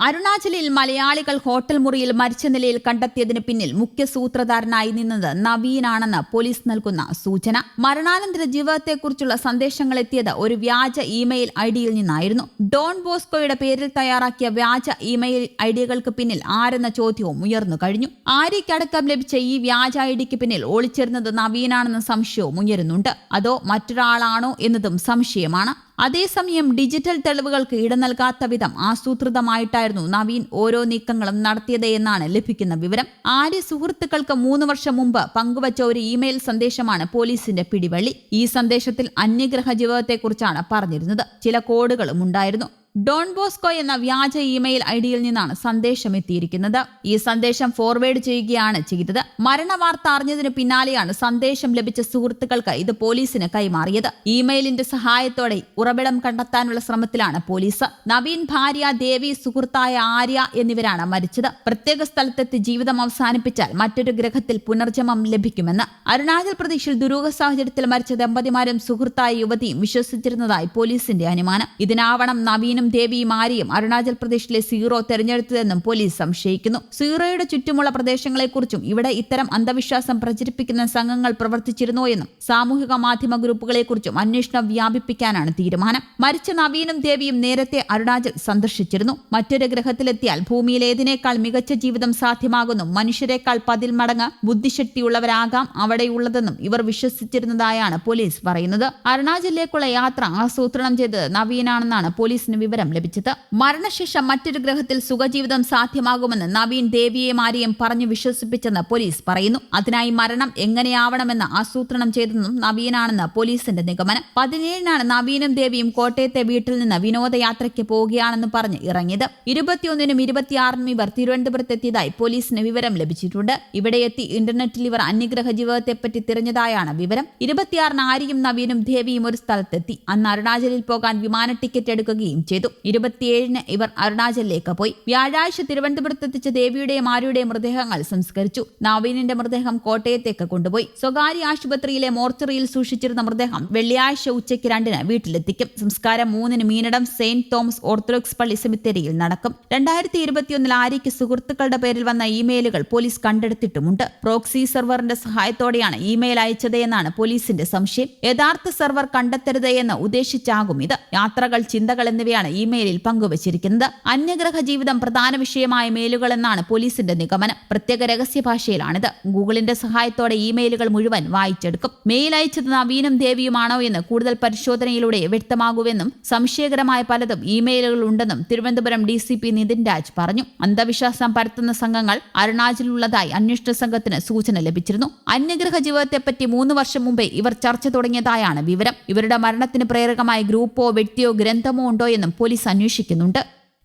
അരുണാചലിൽ മലയാളികൾ ഹോട്ടൽ മുറിയിൽ മരിച്ച നിലയിൽ കണ്ടെത്തിയതിന് പിന്നിൽ മുഖ്യ സൂത്രധാരനായി നിന്നത് നവീനാണെന്ന് പോലീസ് നൽകുന്ന സൂചന. മരണാനന്തര ജീവിതത്തെക്കുറിച്ചുള്ള സന്ദേശങ്ങൾ എത്തിയത് ഒരു വ്യാജ ഇമെയിൽ ഐഡിയിൽ ഡിയിൽ നിന്നായിരുന്നു. ഡോൺ ബോസ്കോയുടെ പേരിൽ തയ്യാറാക്കിയ വ്യാജ ഇമെയിൽ ഐഡികൾക്ക് ഡികൾക്ക് പിന്നിൽ ആരെന്ന ചോദ്യവും ഉയർന്നു കഴിഞ്ഞു. ആര്യയ്ക്കടക്കം ലഭിച്ച ഈ വ്യാജ ഐഡിക്ക് ഡിക്ക് പിന്നിൽ ഒളിച്ചിരുന്നത് നവീനാണെന്ന സംശയവും ഉയരുന്നുണ്ട്. അതോ മറ്റൊരാളാണോ എന്നതും സംശയമാണ്. അതേസമയം ഡിജിറ്റൽ തെളിവുകൾക്ക് ഇടം നൽകാത്ത വിധം ആസൂത്രിതമായിട്ടായിരുന്നു നവീൻ ഓരോ നീക്കങ്ങളും നടത്തിയത് എന്നാണ് ലഭിക്കുന്ന വിവരം. ആര്യ സുഹൃത്തുക്കൾക്ക് മൂന്ന് വർഷം മുമ്പ് പങ്കുവച്ച ഒരു ഇമെയിൽ സന്ദേശമാണ് പോലീസിന്റെ പിടിവള്ളി. ഈ സന്ദേശത്തിൽ അന്യഗ്രഹ ജീവിതത്തെക്കുറിച്ചാണ് പറഞ്ഞിരുന്നത്. ചില കോഡുകളും ഉണ്ടായിരുന്നു. ഡോൺ ബോസ്കോ എന്ന വ്യാജ ഇമെയിൽ ഐ ഡിയിൽ നിന്നാണ് സന്ദേശം എത്തിയിരിക്കുന്നത്. ഈ സന്ദേശം ഫോർവേഡ് ചെയ്യുകയാണ് ചെയ്തത്. മരണവാർത്ത അറിഞ്ഞതിന് പിന്നാലെയാണ് സന്ദേശം ലഭിച്ച സുഹൃത്തുക്കൾക്ക് ഇത് പോലീസിന് കൈമാറിയത്. ഇമെയിലിന്റെ സഹായത്തോടെ ഉറവിടം കണ്ടെത്താനുള്ള ശ്രമത്തിലാണ് പോലീസ്. നവീൻ ഭാര്യ ദേവി സുഹൃത്തായ ആര്യ എന്നിവരാണ് മരിച്ചത്. പ്രത്യേക സ്ഥലത്തെത്തി ജീവിതം അവസാനിപ്പിച്ചാൽ മറ്റൊരു ഗ്രഹത്തിൽ പുനർജമം ലഭിക്കുമെന്ന്. അരുണാചൽ പ്രദേശിൽ ദുരൂഹ സാഹചര്യത്തിൽ മരിച്ച ദമ്പതിമാരും സുഹൃത്തായ യുവതിയും വിശ്വസിച്ചിരുന്നതായി പോലീസിന്റെ അനുമാനം. ഇതിനാവണം നവീനും ദേവിയും ആരെയും അരുണാചൽ പ്രദേശിലെ സീറോ തെരഞ്ഞെടുത്തതെന്നും പോലീസ് സംശയിക്കുന്നു. സീറോയുടെ ചുറ്റുമുള്ള പ്രദേശങ്ങളെക്കുറിച്ചും ഇവിടെ ഇത്തരം അന്ധവിശ്വാസം പ്രചരിപ്പിക്കുന്ന സംഘങ്ങൾ പ്രവർത്തിച്ചിരുന്നോ എന്നും സാമൂഹിക മാധ്യമ ഗ്രൂപ്പുകളെക്കുറിച്ചും അന്വേഷണം വ്യാപിപ്പിക്കാനാണ് തീരുമാനം. മരിച്ച നവീനും ദേവിയും നേരത്തെ അരുണാചൽ സന്ദർശിച്ചിരുന്നു. മറ്റൊരു ഗ്രഹത്തിലെത്തിയാൽ ഭൂമിയിൽ ഏതിനേക്കാൾ മികച്ച ജീവിതം സാധ്യമാകുന്നു. മനുഷ്യരെക്കാൾ പതിൽ മടങ്ങ് ബുദ്ധിശക്തിയുള്ളവരാകാം അവിടെയുള്ളതെന്നും ഇവർ വിശ്വസിച്ചിരുന്നതായാണ് പോലീസ് പറയുന്നത്. അരുണാചലിലേക്കുള്ള യാത്ര ആസൂത്രണം ചെയ്തത് നവീനാണെന്നാണ് പോലീസിന് വിവരം ലഭിച്ചത്. മരണശേഷം മറ്റൊരു ഗ്രഹത്തിൽ സുഖജീവിതം സാധ്യമാകുമെന്ന് നവീൻ ദേവിയെ മാരിയും പറഞ്ഞു വിശ്വസിപ്പിച്ചെന്ന് പോലീസ് പറയുന്നു. അതിനായി മരണം എങ്ങനെയാവണമെന്ന് ആസൂത്രണം ചെയ്തെന്നും നവീനാണെന്ന് പോലീസിന്റെ നിഗമനം. പതിനേഴിനാണ് നവീനും ദേവിയും കോട്ടയത്തെ വീട്ടിൽ നിന്ന് വിനോദയാത്രയ്ക്ക് പോവുകയാണെന്ന് പറഞ്ഞ് ഇറങ്ങിയത്. ഇരുപത്തിയൊന്നിനും ഇരുപത്തിയാറിനും ഇവർ തിരുവനന്തപുരത്തെത്തിയതായി പോലീസിന് വിവരം ലഭിച്ചിട്ടുണ്ട്. ഇവിടെ എത്തി ഇന്റർനെറ്റിൽ ഇവർ അന്യഗ്രഹ ജീവിതത്തെപ്പറ്റി തിരഞ്ഞതായാണ് വിവരം. ഇരുപത്തിയാറിന് ആര്യയും നവീനും ദേവിയും ഒരു സ്ഥലത്തെത്തി. അന്ന് അരുണാചലിൽ പോകാൻ വിമാന ടിക്കറ്റ് എടുക്കുകയും ചെയ്തു. ഇരുപത്തിയേഴിന് ഇവർ അരുണാചലിലേക്ക് പോയി. വ്യാഴാഴ്ച തിരുവനന്തപുരത്ത് എത്തിച്ച ദേവിയുടെയും ആര്യയുടെയും മൃതദേഹങ്ങൾ സംസ്കരിച്ചു. നവീനിന്റെ മൃതദേഹം കോട്ടയത്തേക്ക് കൊണ്ടുപോയി. സ്വകാര്യ ആശുപത്രിയിലെ മോർച്ചറിയിൽ സൂക്ഷിച്ചിരുന്ന മൃതദേഹം വെള്ളിയാഴ്ച ഉച്ചയ്ക്ക് രണ്ടിന് വീട്ടിലെത്തിക്കും. സംസ്കാരം മൂന്നിന് മീനടം സെയിന്റ് തോമസ് ഓർത്തഡോക്സ് പള്ളി സെമിത്തേരിയിൽ നടക്കും. രണ്ടായിരത്തി ഇരുപത്തിയൊന്നിൽ ആര്യയ്ക്ക് സുഹൃത്തുക്കളുടെ പേരിൽ വന്ന ഇമെയിലുകൾ പോലീസ് കണ്ടെടുത്തിട്ടുമുണ്ട്. പ്രോക്സി സെർവറിന്റെ സഹായത്തോടെയാണ് ഇമെയിൽ അയച്ചത് എന്നാണ് പോലീസിന്റെ സംശയം. യഥാർത്ഥ സെർവർ കണ്ടെത്തരുത് എന്ന് ഉദ്ദേശിച്ചാകും ഇത്. യാത്രകൾ ചിന്തകൾ എന്നിവയാണ് ഇമെയിലിൽ പങ്കുവച്ചിരിക്കുന്നത്. അന്യഗ്രഹ ജീവിതം പ്രധാന വിഷയമായ മെയിലുകൾ എന്നാണ് പോലീസിന്റെ നിഗമനം. പ്രത്യേക രഹസ്യ ഭാഷയിലാണിത്. ഗൂഗിളിന്റെ സഹായത്തോടെ ഇമെയിലുകൾ മുഴുവൻ വായിച്ചെടുക്കും. മെയിൽ അയച്ചത് നവീനും ദേവിയുമാണോ എന്ന് കൂടുതൽ പരിശോധനയിലൂടെ വ്യക്തമാകുമെന്നും സംശയകരമായ പലതും ഇമെയിലുകൾ ഉണ്ടെന്നും Thiruvananthapuram D C P Nithin Raj പറഞ്ഞു. അന്ധവിശ്വാസം പരത്തുന്ന സംഘങ്ങൾ അരുണാചലിലുള്ളതായി അന്വേഷണ സംഘത്തിന് സൂചന ലഭിച്ചിരുന്നു. അന്യഗ്രഹ ജീവിതത്തെപ്പറ്റി മൂന്ന് വർഷം മുമ്പേ ഇവർ ചർച്ച തുടങ്ങിയതായാണ് വിവരം. ഇവരുടെ മരണത്തിന് പ്രേരകമായ ഗ്രൂപ്പോ വ്യക്തിയോ ഗ്രന്ഥമോ ഉണ്ടോ എന്നും പോലീസ് അന്വേഷിക്കുന്നുണ്ട്.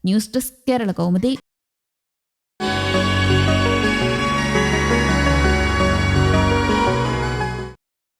News desk Kerala Kaumudi.